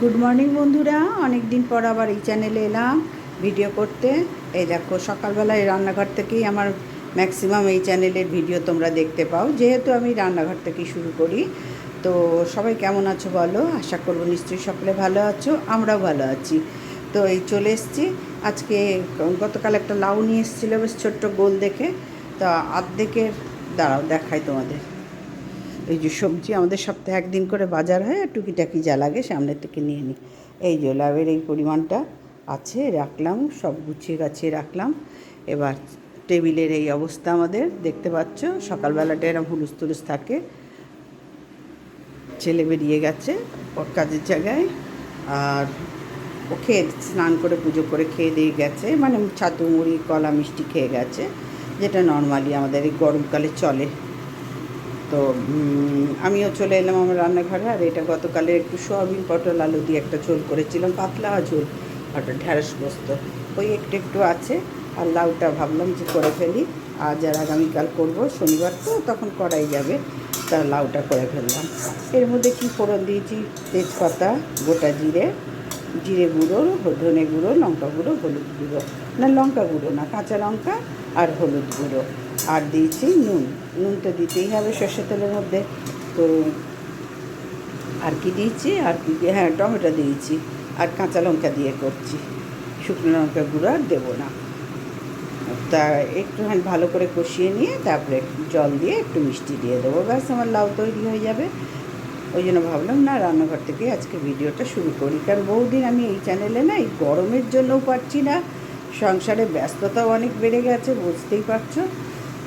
Good morning বন্ধুরা। অনেক দিন পর আবার এই চ্যানেলে এলাম ভিডিও করতে। এই দেখো, সকালবেলায় রান্নাঘর থেকেই আমার ম্যাক্সিমাম এই চ্যানেলের ভিডিও তোমরা দেখতে পাও। যেহেতু আমি রান্নাঘর থেকেই শুরু করি, তো সবাই কেমন আছো বলো? আশা করব নিশ্চয়ই সকলে ভালো আছো, আমরাও ভালো আছি। তো এই চলে এসছি। আজকে গতকাল একটা লাউ নিয়ে এসেছিল, বেশ ছোট্ট গোল দেখে। তো আর্ধেকের, দাঁড়াও, দেখাই তোমাদের। এই যে সবজি আমাদের সপ্তাহে একদিন করে বাজার হয়, আর টুকিটাকি যা লাগে সামনের থেকে নিয়ে নিই। এই যে লাভের এই পরিমাণটা আছে, রাখলাম, সব গুছিয়ে গাছিয়ে রাখলাম। এবার টেবিলের এই অবস্থা আমাদের, দেখতে পাচ্ছ, সকালবেলাটা এরম হুলুস তুলুস থাকে। ছেলে বেরিয়ে গেছে ওর কাজের জায়গায়, আর ও খেয়ে, স্নান করে পুজো করে খেয়ে দিয়ে গেছে। মানে ছাতু, মুড়ি, কলা, মিষ্টি খেয়ে গেছে, যেটা নর্মালি আমাদের এই গরমকালে চলে। তো আমিও চলে এলাম আমার রান্নাঘরে, আর এটা গতকালে একটু সোয়াবিন, পটল, আলু দিয়ে একটা ঝোল করেছিলাম, পাতলা ঝোল ওটা ঢ্যাঁড়স বস্ত ওই একটু একটু আছে, আর লাউটা ভাবলাম যে করে ফেলি। আজ আর আগামীকাল করব, শনিবার তো, তখন করাই যাবে, তা লাউটা করে ফেললাম। এর মধ্যে কি ফোড়ন দিয়েছি, তেজপাতা, গোটা জিরে জিরে গুঁড়ো, ধনে গুঁড়ো, লঙ্কা গুঁড়ো, হলুদ গুঁড়ো। না, লঙ্কা গুঁড়ো না, কাঁচা লঙ্কা আর হলুদ গুঁড়ো। আর দিয়েছি নুন। নুন তো দিতেই হবে সর্ষের তেলের মধ্যে। তো আর কি দিয়েছি? আর কি হ্যাঁ টমেটো দিয়েছি। আর কাঁচা লঙ্কা দিয়ে করছি। শুকনো লঙ্কা গুঁড়ো আর দেবো না। তা একটুখানি ভালো করে কষিয়ে নিয়ে তারপরে জল দিয়ে একটু মিষ্টি দিয়ে দেবো। ব্যাস, আমার লাউ তৈরি হয়ে যাবে। ওই জন্য ভাবলাম, না, রান্নাঘর থেকে আজকে ভিডিওটা শুরু করি। কারণ বহুদিন আমি এই চ্যানেলে না, এই গরমের জন্যও পারছি না। সংসারে ব্যস্ততাও অনেক বেড়ে গেছে, বুঝতেই পারছ।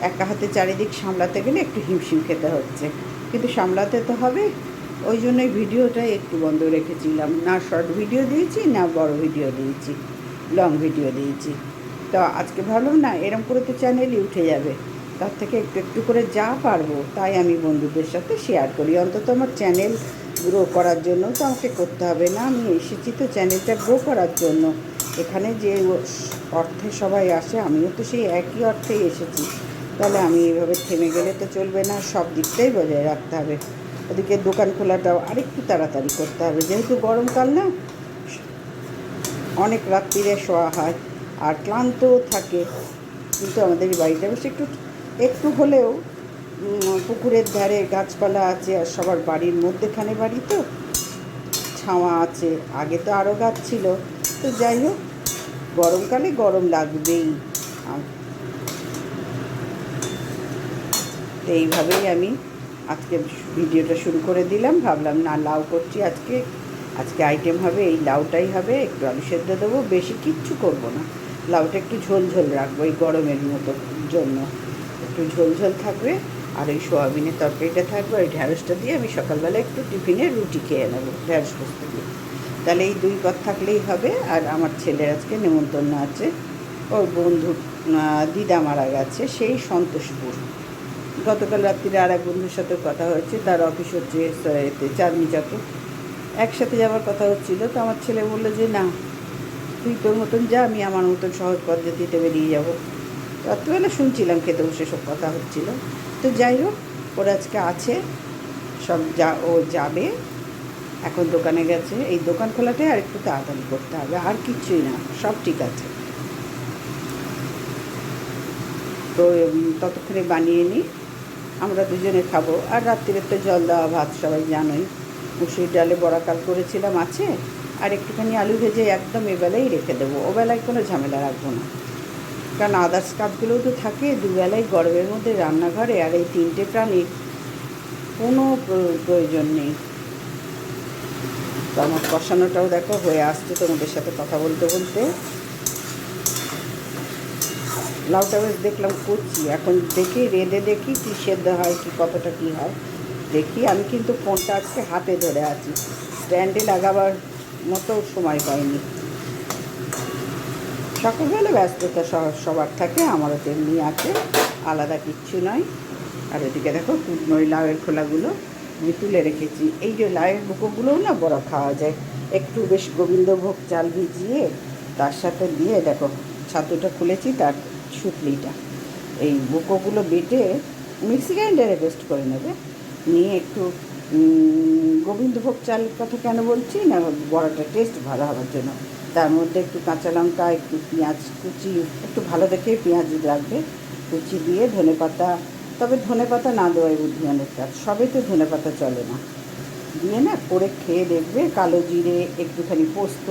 একা হাতে চারিদিক সামলাতে গেলে একটু হিমশিম খেতে হচ্ছে। কিন্তু সামলাতে তো হবে। ওই জন্যই ভিডিওটা একটু বন্ধ রেখেছিলাম। না শর্ট ভিডিও দিয়েছি, না বড় ভিডিও দিয়েছি। লং ভিডিও দিয়েছি। তো আজকে ভাবলাম না, এরম করে তো চ্যানেলই উঠে যাবে। তার থেকে একটু একটু করে যা পারব, তাই আমি বন্ধুদের সাথে শেয়ার করি। অন্তত আমার চ্যানেল গ্রো করার জন্য তো আমাকে করতে হবে না। আমি এসেছি তো চ্যানেলটা গ্রো করার জন্য। এখানে যে অর্থে সবাই আসে, আমিও তো সেই একই অর্থে এসেছি। তাহলে আমি এভাবে থেমে গেলে তো চলবে না, সব দিকটাই বজায় রাখতে হবে। ওদিকে দোকান খোলাটাও আরেকটু তাড়াতাড়ি করতে হবে। যেহেতু গরমকাল না, অনেক রাত্রিরে শোয়া হয় আর ক্লান্তও থাকে। কিন্তু আমাদের বাড়িটা বেশ একটু একটু হলেও পুকুরের ধারে গাছপালা আছে আর সবার বাড়ির মধ্যেখানে বাড়ি তো, ছাওয়া আছে। আগে তো আরও গাছ ছিল। তো যাই হোক, গরমকালে গরম লাগবেই আম- তো এইভাবেই আমি আজকে ভিডিওটা শুরু করে দিলাম। ভাবলাম, না, লাউ করছি আজকে। আজকে আইটেম হবে, এই লাউটাই হবে। একটু আলু সেদ্ধ দেবো। বেশি কিচ্ছু করব না। লাউটা একটু ঝোল ঝোল রাখব এই গরমের মতো জন্য। একটু ঝোল ঝোল থাকবে আর ওই সোয়াবিনের তরকারিটা থাকবে। ওই ঢ্যাঁড়সটা দিয়ে আমি সকালবেলা একটু টিফিনে রুটি খেয়ে নেব ঢ্যাঁড়স পোস্ত দিয়ে। তাহলে এই দুই পদ থাকলেই হবে। আর আমার ছেলের আজকে নেমন্তন্ন আছে। ওর বন্ধু দিদা মারা গেছে। সেই সন্তোষপুর। গতকাল রাত্রিরে আর এক বন্ধুর সাথে কথা হয়েছে। তার অফিস হচ্ছে এতে চাঁদনি চকে। একসাথে যাওয়ার কথা হচ্ছিল, তো আমার ছেলে বলল যে, না, তুই তোর মতন যা, আমি আমার মতন সহজ পদ্ধতিতে বেরিয়ে যাব। রাত্রিবেলা শুনছিলাম খেতে বসে সব কথা হচ্ছিল। তো যাই হোক, ওর আজকে আছে, সব যা, ও যাবে, এখন দোকানে গেছে। এই দোকান খোলাটাই আর একটু তাড়াতাড়ি করতে হবে, আর কিচ্ছুই না, সব ঠিক আছে। তো ততক্ষণে বানিয়ে নিই। আমরা দুজনে খাব। আর রাত্রিরে তো জল দেওয়া ভাত সবাই জানোই। মুসুর ডালে বড়াকাল করেছিলাম আছে। আর একটুখানি আলু ভেজে একদম এবেলাই রেখে দেবো। ওবেলায় কোনো ঝামেলা রাখব না। কারণ আদার্স কাজগুলোও তো থাকে। দুবেলায় গরমের মধ্যে রান্নাঘরে আর এই তিনটে প্রাণীর কোনো প্রয়োজন নেই। তো আমার কষানোটাও দেখো, হয়ে আসছে তোমাদের সাথে কথা বলতে বলতে। লাউটা বেশ দেখলাম করছি এখন দেখি, রেঁধে দেখি, কী সেদ্ধ হয়, কি কতটা কী হয়। দেখি, আমি কিন্তু ফোনটা আজকে হাতে ধরে আছি। স্ট্যান্ডে লাগাবার মতো সময় পাইনি। সকালবেলা ব্যস্ততা সবার থাকে, আমারও তেমনি আছে, আলাদা কিচ্ছু নয়। আর এদিকে দেখো ওই লাউয়ের খোলাগুলো আমি তুলে রেখেছি। এই যে লাউয়ের বুকোগুলোও না বড় খাওয়া যায়। একটু বেশ গোবিন্দভোগ চাল ভিজিয়ে তার সাথে দিয়ে দেখো, ছাতুটা খুলেছি, তার সুতলিটা এই বুকোগুলো বেটে মিক্সি গ্রাইন্ডারে পেস্ট করে নেবে। নিয়ে একটু গোবিন্দভোগ চাল কথা কেন বলছি না, বড়াটা টেস্ট ভালো হওয়ার জন্য। তার মধ্যে একটু কাঁচা লঙ্কা, একটু পেঁয়াজ কুচি, একটু ভালো দেখে পেঁয়াজ লাগবে, কুচি দিয়ে ধনে পাতা। তবে ধনে পাতা না দেওয়াই বুদ্ধিমানের কাজ সবে তো ধনে পাতা চলে না। দিয়ে না করে খেয়ে দেখবে, কালো জিরে, একটুখানি পোস্ত,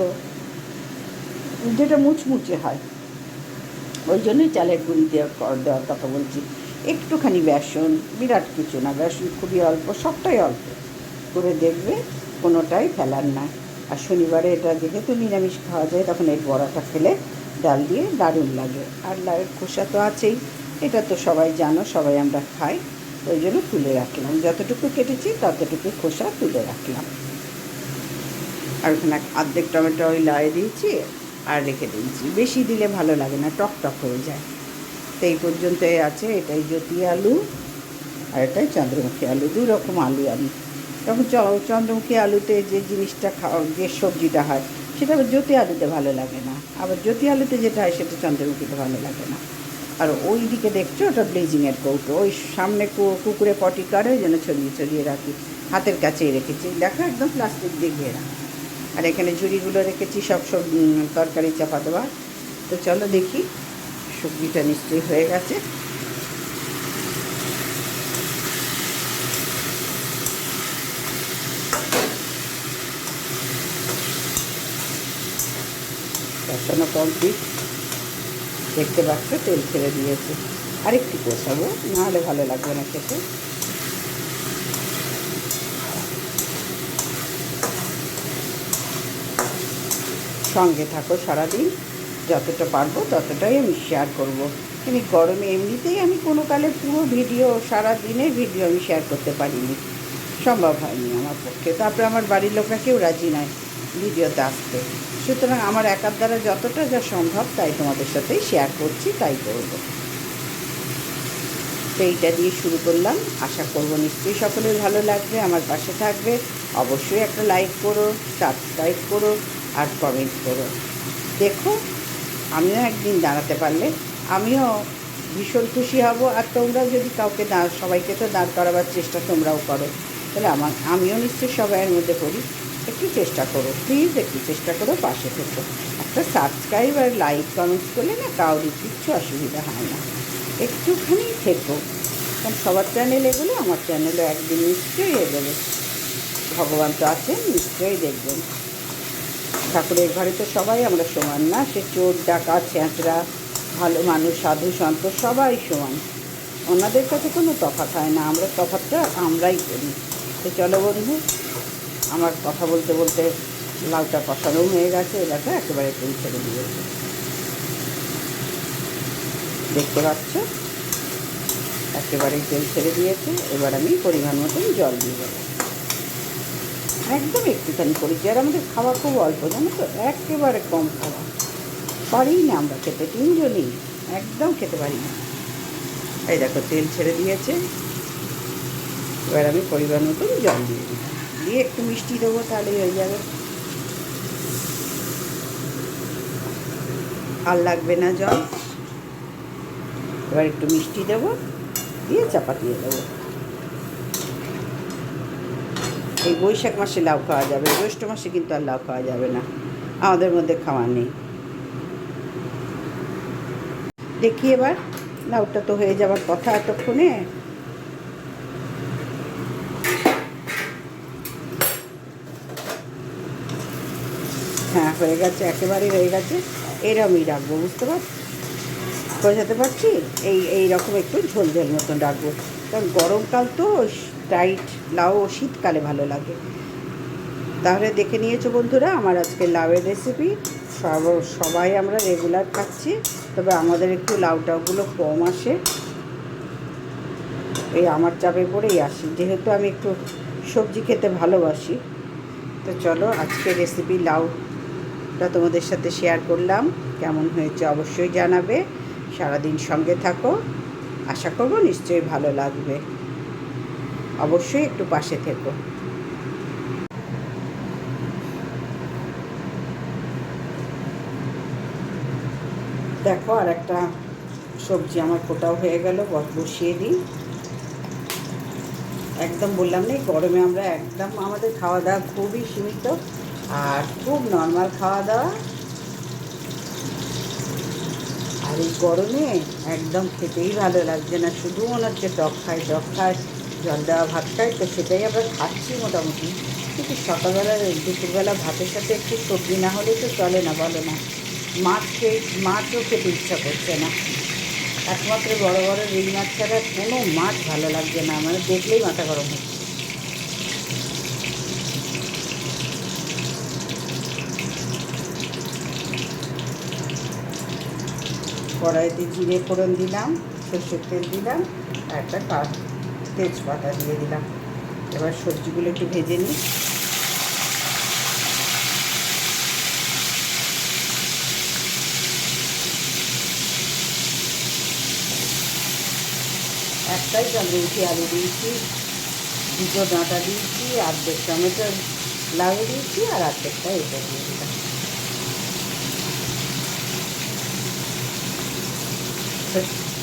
যেটা মুচমুচে হয়। ওই জন্যই চালের গুঁড়ি দেওয়ার দেওয়ার কথা বলছি। একটুখানি বেসন, বিরাট কিছু না, বেসন খুবই অল্প, সবটাই অল্প। করে দেখবে কোনোটাই ফেলার না। আর শনিবারে এটা যেহেতু নিরামিষ খাওয়া যায়, তখন এই বড়াটা ফেলে ডাল দিয়ে দারুণ লাগে। আর লাউয়ের খোসা তো আছেই, এটা তো সবাই জানো, সবাই আমরা খাই। ওই জন্য তুলে রাখলাম। যতটুকু কেটেছি, ততটুকু খোসা তুলে রাখলাম। আর ওখানে এক অর্ধেক টমেটো ওই লাউয়ে দিয়েছি আর রেখে দিয়েছি। বেশি দিলে ভালো লাগে না, টক টক হয়ে যায়। তো এই পর্যন্ত আছে, এটাই জ্যোতি আলু আর এটাই চন্দ্রমুখী আলু, দু রকম আলু আমি। তখন চ- চন্দ্রমুখী আলুতে যে জিনিসটা খাওয়া যে সবজিটা হয়, সেটা আবার জ্যোতি আলুতে ভালো লাগে না। আবার জ্যোতি আলুতে যেটা হয়, সেটা চন্দ্রমুখীতে ভালো লাগে না। আর ওই দিকে দেখছ, ওটা ব্লিচিংয়ের কৌটো। ওই সামনে কুকুরে পটি করে জন্য ছড়িয়ে ছড়িয়ে রাখি। হাতের কাছেই রেখেছি। দেখো, একদম প্লাস্টিক দিয়ে ঘেরা। আর এখানে ঝুড়িগুলো রেখেছি, সব সব তরকারি চাপা দেওয়া। তো চলো দেখি, সবজিটা নিশ্চয়ই হয়ে গেছে। কষানো কমপ্লিট দেখতে পাচ্ছ, তেল ছেড়ে দিয়েছে। আরেকটু কষাবো, নাহলে ভালো লাগবে না খেতে। সঙ্গে থাকো সারাদিন। যতটা পারব ততটাই আমি শেয়ার করব। আমি গরমে এমনিতেই আমি কোনো কালে পুরো ভিডিও সারা দিনের ভিডিও আমি শেয়ার করতে পারিনি। সম্ভব হয়নি আমার পক্ষে। তারপরে আমার বাড়ির লোকরা কেউ রাজি নয় ভিডিওতে আসতে। সুতরাং আমার একার দ্বারা যতটা যা সম্ভব তাই তোমাদের সাথেই শেয়ার করছি, তাই করব। তো এইটা দিয়ে শুরু করলাম। আশা করব নিশ্চয়ই সকলের ভালো লাগবে, আমার পাশে থাকবে। অবশ্যই একটা লাইক করো সাবস্ক্রাইব করো আর কমেন্ট করো। দেখো, আমিও একদিন দাঁড়াতে পারলে আমিও ভীষণ খুশি হব আর তোমরাও যদি কাউকে দাঁড়, সবাইকে তো দাঁড় করাবার চেষ্টা তোমরাও করো। তাহলে আমার, আমিও নিশ্চয়ই সবাইয়ের মধ্যে পড়ি। একটু চেষ্টা করো প্লিজ একটু চেষ্টা করো পাশে থেকো। একটা সাবস্ক্রাইব আর লাইক কমেন্টস করলে না কাউরি কিচ্ছু অসুবিধা হয় না। একটুখানি থেকো। কারণ সবার চ্যানেল এগুলো, আমার চ্যানেলও একদিন নিশ্চয়ই এগোবে। ভগবান তো আছেন, নিশ্চয়ই দেখবেন। ঠাকুরের ঘরে তো সবাই আমরা সমান না, সে চোর, ডাকাত, ছেঁচড়া, ভালো মানুষ, সাধু সন্ত সবাই সমান। ওনাদের কাছে কোনো তফাৎ হয় না, আমরা তফাৎটা আমরাই করি। তো চলো বন্ধু, আমার কথা বলতে বলতে লাউটা কষানো হয়ে গেছে এলাকা একেবারে তেল ছেড়ে দিয়েছে দেখতে পাচ্ছ? একেবারেই তেল ছেড়ে দিয়েছে, এবার আমি পরিমাণ মতন জল দিয়ে দেবো। একদম একটুখানি করেছি আর আমাদের খাওয়া খুব অল্প, জানো তো? একেবারে কম খাওয়া। পারি না আমরা খেতে, তিনজনই একদম খেতে পারি না। এই দেখো, তেল ছেড়ে দিয়েছে। এবার আমি পরিমাণ মতন জল দিয়ে দিই দিয়ে একটু মিষ্টি দেবো, তাহলেই হয়ে যাবে। আর লাগবে না জল। এবার একটু মিষ্টি দেবো, দিয়ে চাপা দিয়ে দেবো। এই বৈশাখ মাসে লাউ খাওয়া যাবে, জ্যৈষ্ঠ মাসে কিন্তু আর লাউ খাওয়া যাবে না। আমাদের মধ্যে খাওয়া নেই। দেখি এবার, লাউটা তো হয়ে যাওয়ার কথা এতক্ষণে। হ্যাঁ হয়ে গেছে একেবারেই হয়ে গেছে। এরমই রাখব, বুঝতে পারছি বোঝাতে পারছি? এই এই রকম একটু ঝোল ঝোল মতন রাখব। কারণ গরমকাল তো টাইট লাউ শীতকালে ভালো লাগে। তাহলে দেখে নিয়েছো বন্ধুরা আমার আজকে লাউয়ের রেসিপি সব, সবাই আমরা রেগুলার খাচ্ছি, তবে আমাদের একটু লাউ টাউগুলো কম আসে। এই আমার চাপে পড়েই আসি, যেহেতু আমি একটু সবজি খেতে ভালোবাসি। তো চলো আজকে রেসিপি লাউটা তোমাদের সাথে শেয়ার করলাম। কেমন হয়েছে অবশ্যই জানাবে। সারাদিন সঙ্গে থাকো। আশা করব নিশ্চয়ই ভালো লাগবে। অবশ্যই একটু পাশে থেকো। দেখো আর একটা সবজি আমার কোটাও হয়ে গেল, বস- বসিয়ে দিই। একদম বললাম না গরমে আমরা একদম আমাদের খাওয়া দাওয়া খুবই সীমিত আর খুব নর্মাল খাওয়া দাওয়া আর এই গরমে একদম খেতেই ভালো লাগছে না, শুধু মনে হচ্ছে টক খাই টক খাই। জল দেওয়া ভাত খাই তো সেটাই আমরা খাচ্ছি মোটামুটি। কিন্তু সকালবেলা, দুপুরবেলা ভাতের সাথে একটু সবজি না হলে তো চলে না, বলো না। মাছ খেয়ে, মাছও খেতে ইচ্ছা করছে না। একমাত্র বড় বড় রিল মাছ ছাড়া কোনো মাছ ভালো লাগছে না মানে দেখলেই মাথা গরম হচ্ছে। কড়াইতে জিরে ফোড়ন দিলাম, সর্ষের তেল দিলাম একটা কাঠ তেজপাতা দিয়ে দিলাম। এবার সবজিগুলো একটু ভেজে নিই। একটাই চন্দ্রমুখী আলু দিয়েছি, দুটো ডাঁটা দিয়েছি অর্ধেক টমেটো লাউ দিয়েছি আর অর্ধেকটা এটা দিয়ে দিলাম।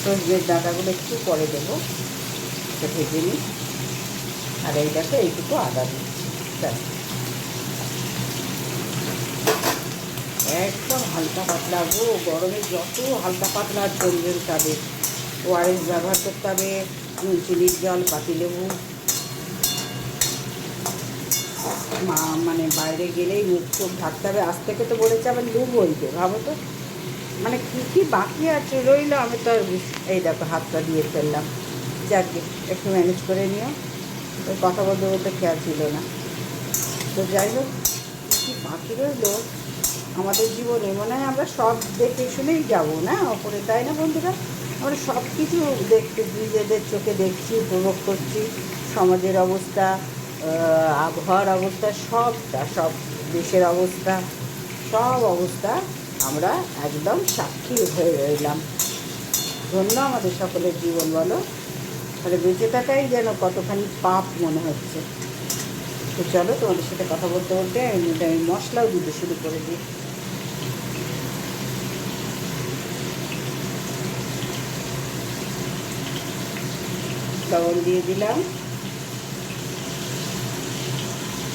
সজনের ডাঁটাগুলো একটু পরে দেবো। এটা ভেজে নিই। আর এইটাতে এইটুকু আদা ব্যাস। একদম হালকা পাতলা। গো গরমে যত হালকা পাতলা প্রয়োজন খাবে ওআরএস ব্যবহার করতে হবে চিনির জল পাতিলেবু মা মানে বাইরে গেলেই মুখ চোখ ঢাকতে হবে। আজ থেকে তো বলেছে আবার লু বলবে, ভাবো তো। মানে কী কী বাকি আছে রইল আমি তো এই দেখো, হাতটা দিয়ে ফেললাম। যাকে একটু ম্যানেজ করে নিও। ওই কথা বলতে বলতে খেয়াল ছিল না। তো যাই হোক, কী বাকি রইল? আমাদের জীবনে, মনে হয় আমরা সব দেখে শুনেই যাব, না? ওপরে তাই না বন্ধুরা? আমরা সব কিছু দেখতে, নিজেদের চোখে দেখছি, উপভোগ করছি। সমাজের অবস্থা আবহাওয়ার অবস্থা, সবটা, সব দেশের অবস্থা, সব অবস্থা আমরা একদম সাক্ষী হয়ে রইলাম। ধন্য আমাদের সকলের জীবন বলো। তাহলে বেঁচে থাকাই যেন কতখানি পাপ মনে হচ্ছে। তো চলো, তোমাদের সাথে কথা বলতে বলতে আমি মশলাও দিতে শুরু করে দিই। লবণ দিয়ে দিলাম।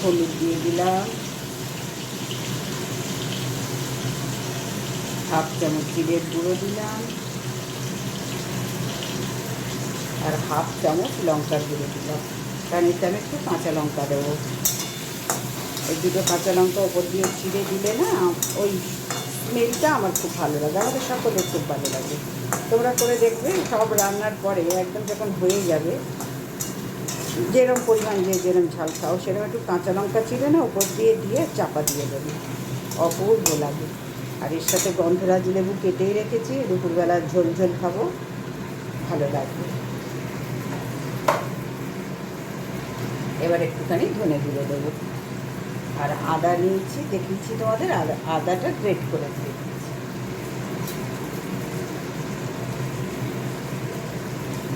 হলুদ দিয়ে দিলাম। হাফ চামচ জিরের গুঁড়ো দিলাম। আর হাফ চামচ লঙ্কার গুঁড়ো দিলাম। কারণ এতে আমি একটু কাঁচা লঙ্কা দেবো। এই দুটো কাঁচা লঙ্কা ওপর দিয়ে চিড়ে দিলে না, ওই স্মেলটা আমার খুব ভালো লাগে। আমাদের সকলের খুব ভালো লাগে। তোমরা করে দেখবে, সব রান্নার পরে একদম যখন হয়ে যাবে যেরকম পরিমাণ যে যেরকম ঝাল খাও সেরকম একটু কাঁচা লঙ্কা চিড়ে না, ওপর দিয়ে দিয়ে চাপা দিয়ে দেবে। অপূর্ব লাগে। আর এর সাথে গন্ধরাজ লেবু কেটেই রেখেছি, দুপুরবেলা ঝোল ঝোল খাব, ভালো লাগবে। এবার একটুখানি ধনে গুঁড়ো দেবো। আর আদা নিয়েছি, দেখিয়েছি তোমাদের আদা আদাটা গ্রেট করে দিয়ে দিচ্ছি।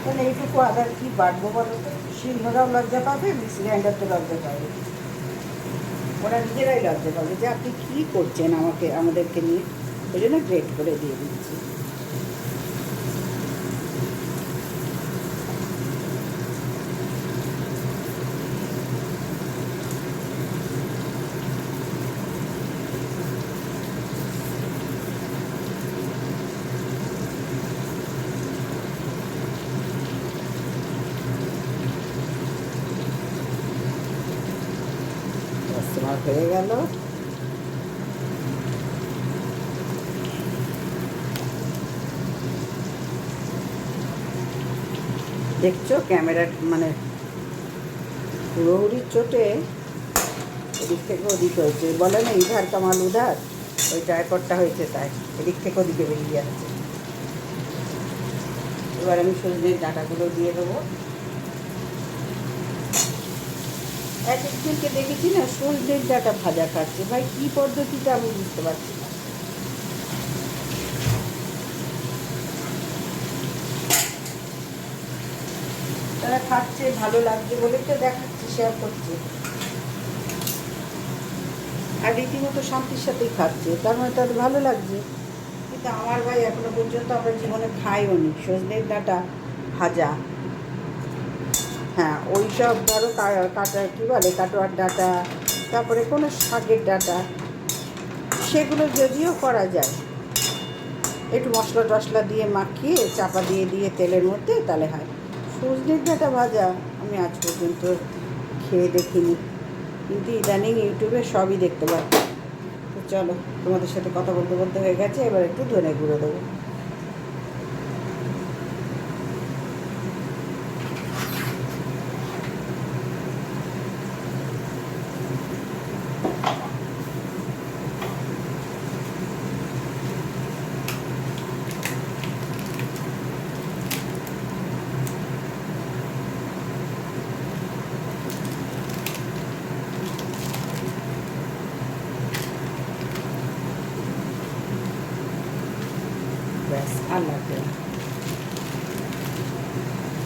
তাহলে এইটুকু আদার কি বাড়বো বলো তো? শিলনোড়াও লজ্জা পাবে গ্রাইন্ডার তো লজ্জা পাবে। ওরা নিজেরাই লজ্জা পাবে যে আপনি কী করছেন আমাকে, আমাদেরকে নিয়ে। ওই জন্য গ্রেট করে দিয়ে দিচ্ছি ব্যাস, তোমার হয়ে গেল দেখছ ক্যামেরার মানে পুরোপুরি চোটে এদিক থেকে ওদিক হয়েছে। বলে না, ইধার কামাল, উধার। ওই ট্রাইপডটা হয়েছে তাই, এদিক থেকে ওদিকে বেরিয়ে যাচ্ছে এবার আমি সজনের ডাটাগুলো দিয়ে দেবো। এক একজনকে দেখেছি না, সজনের ডাটা ভাজা খাচ্ছে। ভাই, কী পদ্ধতিটা আমি বুঝতে পারছি তারা খাচ্ছে ভালো লাগছে বলে তো দেখাচ্ছে শেয়ার করছে। আর রীতিমতো শান্তির সাথেই খাচ্ছে, তার মানে তাদের ভালো লাগছে। কিন্তু আমার ভাই এখনও পর্যন্ত আমরা জীবনে খাইও নি, সজনের ডাঁটা ভাজা। হ্যাঁ ওই সব ধরো কাটা, কী বলে, কাটোয়ার ডাটা, তারপরে কোনো শাকের ডাটা, সেগুলো যদিও করা যায়। একটু মশলা টশলা দিয়ে মাখিয়ে, চাপা দিয়ে দিয়ে তেলের মধ্যে তাহলে হয়। সজনের ডাঁটা ভাজা আমি আজ পর্যন্ত খেয়ে দেখিনি। কিন্তু ইদানিং ইউটিউবে সবই দেখতে পাচ্ছি তো চলো, তোমাদের সাথে কথা বলতে বলতে হয়ে গেছে, এবার একটু ধনে গুঁড়ো দেবো। না।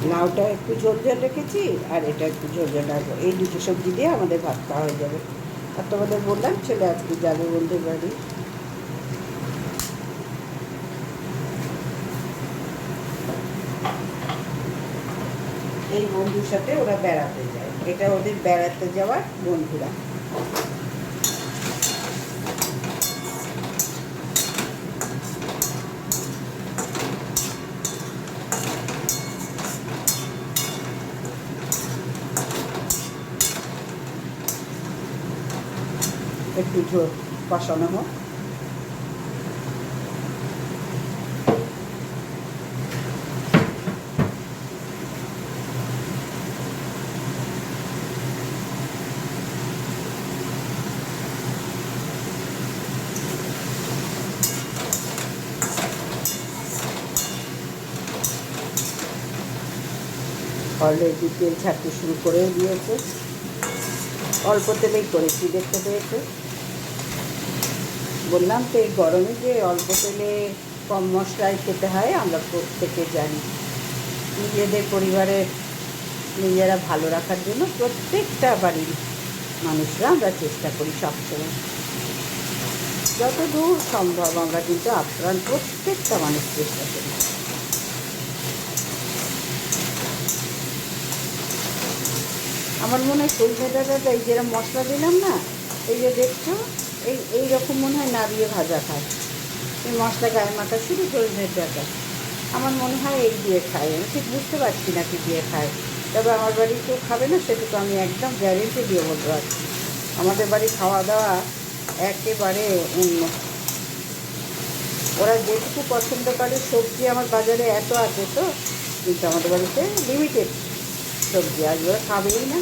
লাউটা একটু ঝোল ঝোল রেখেছি, আর এটা একটু ঝোল ঝোল রাখব। এই দুটো সবজি দিয়ে আমাদের ভাত খাওয়া হয়ে যাবে। আর তোমাদের বললাম ছেলে আজকে যাবে বন্ধুর বাড়ি। এই বন্ধুর সাথে ওরা বেড়াতে যায়। এটা ওদের বেড়াতে যাওয়ার বন্ধুরা। একটু ঝোল কষানো হোক। অলরেডি তেল ছাড়তে শুরু করে দিয়েছে। অল্প তেলেই করেছি, দেখতে পেয়েছে? বললাম তো এই গরমে যে অল্প তেলে কম মশলায় খেতে হয়, আমরা প্রত্যেকে জানি। নিজেদের পরিবারের নিজেরা ভালো রাখার জন্য প্রত্যেকটা বাড়ির মানুষরা আমরা চেষ্টা করি সবসময়। যতদূর সম্ভব আমরা কিন্তু আপ্রাণ প্রত্যেকটা মানুষ চেষ্টা করি। আমার মনে হয় ডাঁটাটা এই যেরকম মশলা দিলাম না, এই যে দেখছ এই এই রকম মনে হয় নাড়িয়ে ভাজা খায়। এই মশলা গায়ে মাথা শুধু সজনের ডাঁটা আমার মনে হয় এই দিয়ে খায়। আমি ঠিক বুঝতে পারছি না কি দিয়ে খায়। তবে আমার বাড়ি কেউ খাবে না, সেটুকু আমি একদম গ্যারেন্টি দিয়ে বলতে পারছি। আমাদের বাড়ি খাওয়া দাওয়া একেবারে অন্য। ওরা যেটুকু পছন্দ করে, সবজি আমার বাজারে এত আছে তো, কিন্তু আমাদের বাড়িতে লিমিটেড সবজি। আজ ওরা খাবেই না।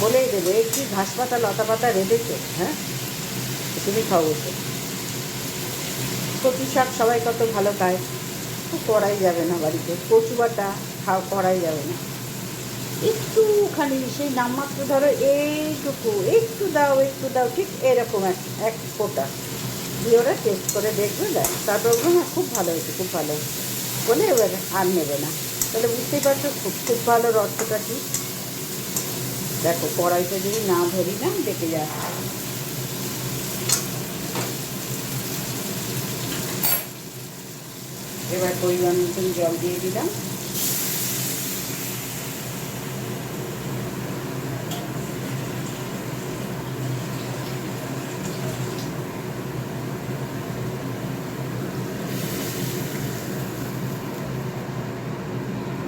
বলেই দেবে, "এই কি ঘাস পাতা, লতা পাতা রেঁধেছো? হ্যাঁ? তুমি খাও কচু শাক সবাই কত ভালো খায়। তো করাই যাবে না বাড়িতে। কচু বাটা খাওয়া করাই যাবে না। একটুখানি সেই নামমাত্র ধরো, এইটুকু, একটু দাও একটু দাও, ঠিক এরকম এক এক ফোটা। দিয়ে ওরা টেস্ট করে দেখবে দেয় তারপর হ্যাঁ খুব ভালো হয়েছে, খুব ভালো হয়েছে। বলে এবার আর নেবে না। তাহলে বুঝতেই পারছ, খুব খুব ভালো অর্থটা কি? দেখো কড়াইটা যদি না ধরি না ডেকে যাচ্ছে এবার পরিমাণ মতন জল দিয়ে দিলাম।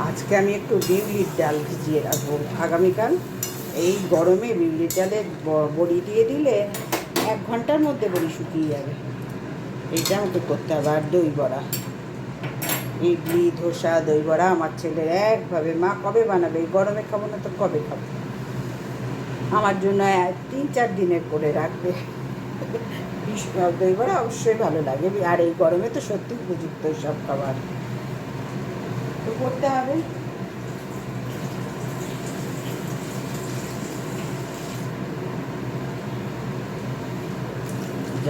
আজকে আমি একটু বিউলির ডাল ভিজিয়ে রাখব। আগামীকাল এই গরমে বিউলির ডালের ব- বড়ি দিয়ে দিলে এক ঘণ্টার মধ্যে বড়ি শুকিয়ে যাবে। এইটা আমাকে করতে হবে। আর দই বড়া। ইডলি, ধোসা, দই বড়া আমার ছেলের একভাবে মা কবে বানাবে? এই গরমে খাব না তো কবে খাব? আমার জন্য তিন, চার দিনের করে রাখবে। দই বড়া অবশ্যই ভালো লাগে। আর এই গরমে তো সত্যি উপযুক্ত সব খাবার। তো করতে হবে।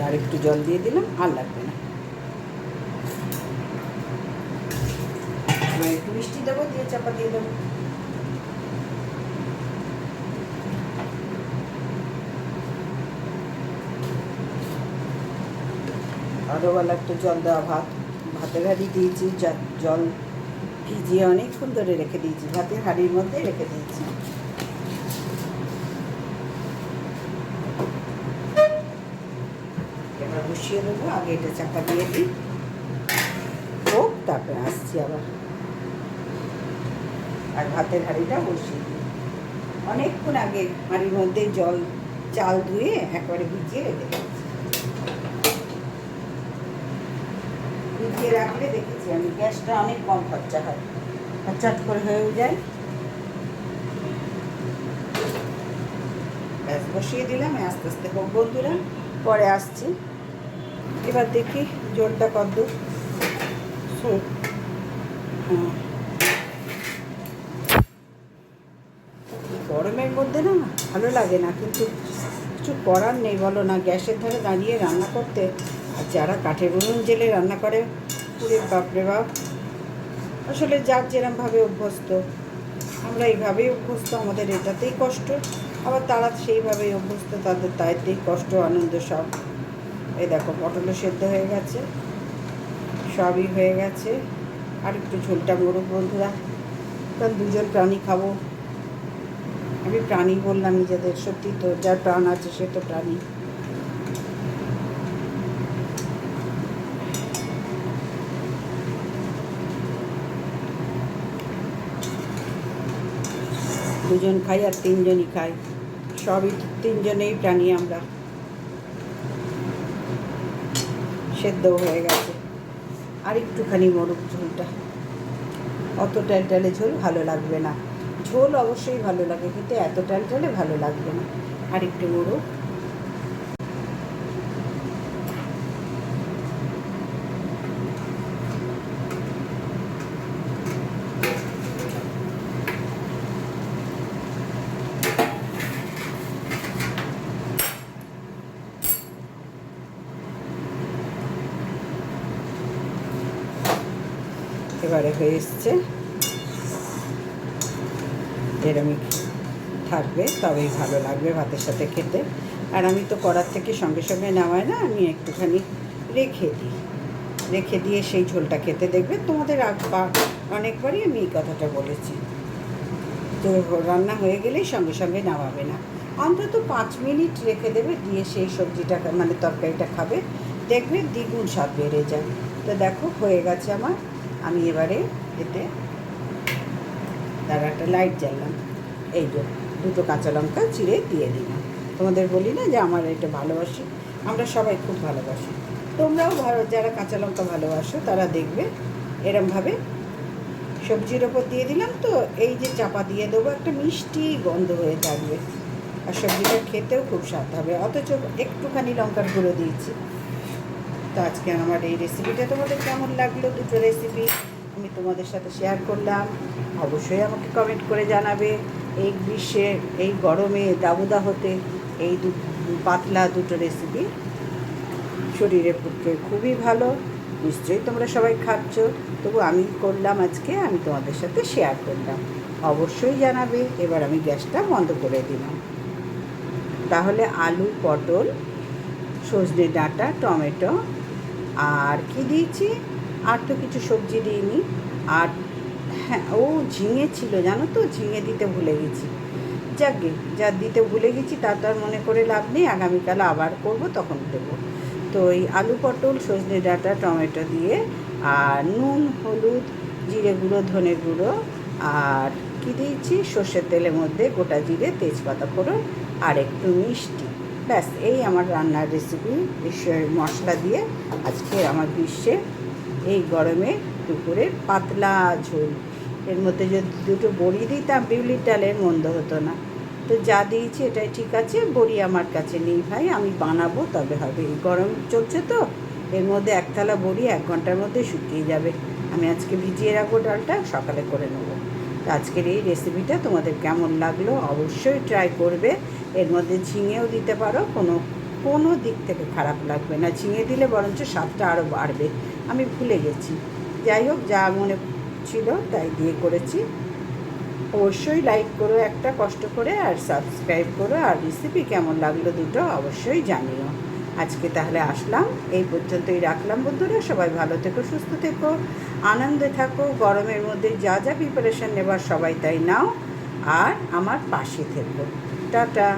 আর একটু জল দিয়ে দিলাম, আর লাগবে না। একটু মিষ্টি দেবো, দিয়ে চাপা দিয়ে দেবো। আরও বেলা একটু জল দেওয়া ভাত। ভাতের হাঁড়ি দিয়েছি জল ভিজিয়ে অনেকক্ষণ ধরে রেখে দিয়েছি। ভাতের হাঁড়ির মধ্যে রেখে দিয়েছি এবার বসিয়ে দেবো, আগে এটা চাপা দিয়ে দিই। হোক, তারপরে আসছি আবার। আর ভাতের হাঁড়িটা বসিয়ে দিই। অনেকক্ষণ আগে হাঁড়ির মধ্যে জল, চাল ধুয়ে একবারে ভিজিয়ে রেখে ভিজিয়ে রাখলে দেখেছি আমি, গ্যাসটা অনেক কম খরচা হয়। আর চট করে হয়েও যায়। ব্যাস, বসিয়ে দিলাম, আস্তে আস্তে হোক বন্ধুরা। পরে আসছি। এবার দেখি জলটা কত। হ্যাঁ। গরমের মধ্যে না ভালো লাগে না, কিন্তু কিছু করার নেই, বলো না। গ্যাসের ধারে দাঁড়িয়ে রান্না করতে, আর যারা কাঠের উনুন জেলে রান্না করে, পুরে বাপরে বাপ। আসলে যার যেরমভাবে অভ্যস্ত, আমরা এইভাবেই অভ্যস্ত, আমাদের এটাতেই কষ্ট। আবার তারা সেইভাবেই অভ্যস্ত, তাদের তাইতেই কষ্ট, আনন্দ সব। এই দেখো পটলও সেদ্ধ হয়ে গেছে, সবই হয়ে গেছে। আর একটু ঝোলটা মরুক বন্ধুরা, কারণ দুজন প্রাণী খাব। আমি প্রাণী বললাম নিজেদের, সত্যি তো যার প্রাণ আছে সে তো প্রাণী। দুজন খাই আর তিনজনই খাই। সবই তিনজনেই প্রাণী আমরা। সেদ্ধ হয়ে গেছে। আর একটুখানি মরুক ঝোলটা। অত টালটালে ঝোল ভালো লাগবে না। ঝোল অবশ্যই ভালো লাগে কিন্তু এত টালটালে ভালো লাগবে না। আর একটু মরুক। এবারে হয়ে এসছে। এরমই থাকবে, তবেই ভালো লাগবে ভাতের সাথে খেতে। আর আমি তো করার থেকে সঙ্গে সঙ্গে নামাই না, আমি একটুখানি রেখে দিই। রেখে দিয়ে সেই ঝোলটা খেতে দেখবে তোমাদের অনেকবারই আমি এই কথাটা বলেছি। তো রান্না হয়ে গেলেই সঙ্গে সঙ্গে নামাবে না। অন্তত পাঁচ মিনিট রেখে দেবে, দিয়ে সেই সবজিটা মানে তরকারিটা খাবে। দেখবে দ্বিগুণ স্বাদ বেড়ে যায়। তো দেখো, হয়ে গেছে আমার আমি এবারে এতে তার একটা লাইট জ্বাললাম এই যে দুটো কাঁচা লঙ্কা চিড়ে দিয়ে দিলাম। তোমাদের বলি না যে আমার এটা ভালোবাসি? আমরা সবাই খুব ভালোবাসি। তোমরাও ভালো, যারা কাঁচা লঙ্কা ভালোবাসো, তারা দেখবে এরমভাবে সবজির ওপর দিয়ে দিলাম তো, এই যে চাপা দিয়ে দেবো, একটা মিষ্টি গন্ধ হয়ে থাকবে। আর সবজিটা খেতেও খুব স্বাদ হবে। অথচ একটুখানি লঙ্কার গুঁড়ো দিয়েছি। তো আজকে আমার এই রেসিপিটা তোমাদের কেমন লাগল? দুটো রেসিপি আমি তোমাদের সাথে শেয়ার করলাম। অবশ্যই আমাকে কমেন্ট করে জানাবে। এই গ্রীষ্মে, এই গরমে দাবুদা হতে এই দু পাতলা দুটো রেসিপি শরীরের পক্ষে খুবই ভালো। নিশ্চয়ই তোমরা সবাই খাচ্ছ। তবু আমি করলাম আজকে, আমি তোমাদের সাথে শেয়ার করলাম। অবশ্যই জানাবে। এবার আমি গ্যাসটা বন্ধ করে দিলাম। তাহলে আলু, পটল, সজনে ডাঁটা, টমেটো আর কি দিয়েছি? আর তো কিছু সবজি দিইনি। আর হ্যাঁ ও ঝিঙে ছিল, জানো তো? ঝিঙে দিতে ভুলে গেছি। যাকে যা দিতে ভুলে গেছি তার তো আর মনে করে লাভ নেই। আগামীকাল আবার করব, তখন দেবো। তো এই আলু পটল, সজনে ডাঁটা, টমেটো দিয়ে, আর নুন, হলুদ, জিরে গুঁড়ো ধনে গুঁড়ো, আর কি দিয়েছি? সর্ষের তেলের মধ্যে গোটা জিরে, তেজপাতা ফোড়ন, আর একটু মিষ্টি। ব্যাস, এই আমার রান্নার রেসিপি বিশ্বের মশলা দিয়ে আজকে আমার গ্রীষ্মে এই গরমে দুপুরের পাতলা ঝোল। এর মধ্যে যদি দুটো বড়ি দিতাম, বিউলির ডালের মন্দ হতো না। তো যা দিয়েছি এটাই ঠিক আছে, বড়ি আমার কাছে নেই ভাই, আমি বানাবো, তবে হবে। এই গরম চলছে তো, এর মধ্যে একতলা বড়ি এক ঘণ্টার মধ্যে শুকিয়ে যাবে। আমি আজকে ভিজিয়ে রাখব ডালটা, সকালে করে নেব। আজকের এই রেসিপিটা তোমাদের কেমন লাগল অবশ্যই ট্রাই করবে। এর মধ্যে ঝিঙেও দিতে পারো, কোনো কোনো দিক থেকে খারাপ লাগবে না। ঝিঙে দিলে বরঞ্চ স্বাদটা আরও বাড়বে। আমি ভুলে গেছি। যাই হোক, যা মনে ছিল তাই দিয়ে করেছি। অবশ্যই লাইক করো একটা, কষ্ট করে, আর সাবস্ক্রাইব করো। আর রেসিপি কেমন লাগল দুটো অবশ্যই জানিও। আজকে তাহলে আসলাম। এই পর্যন্তই রাখলাম বন্ধুরা। সবাই ভালো থেকো, সুস্থ থেকো, আনন্দে থাকো। গরমের মধ্যে যা যা প্রিপারেশান নেবার সবাই তাই নাও। আর আমার পাশে থেকো। টাটা।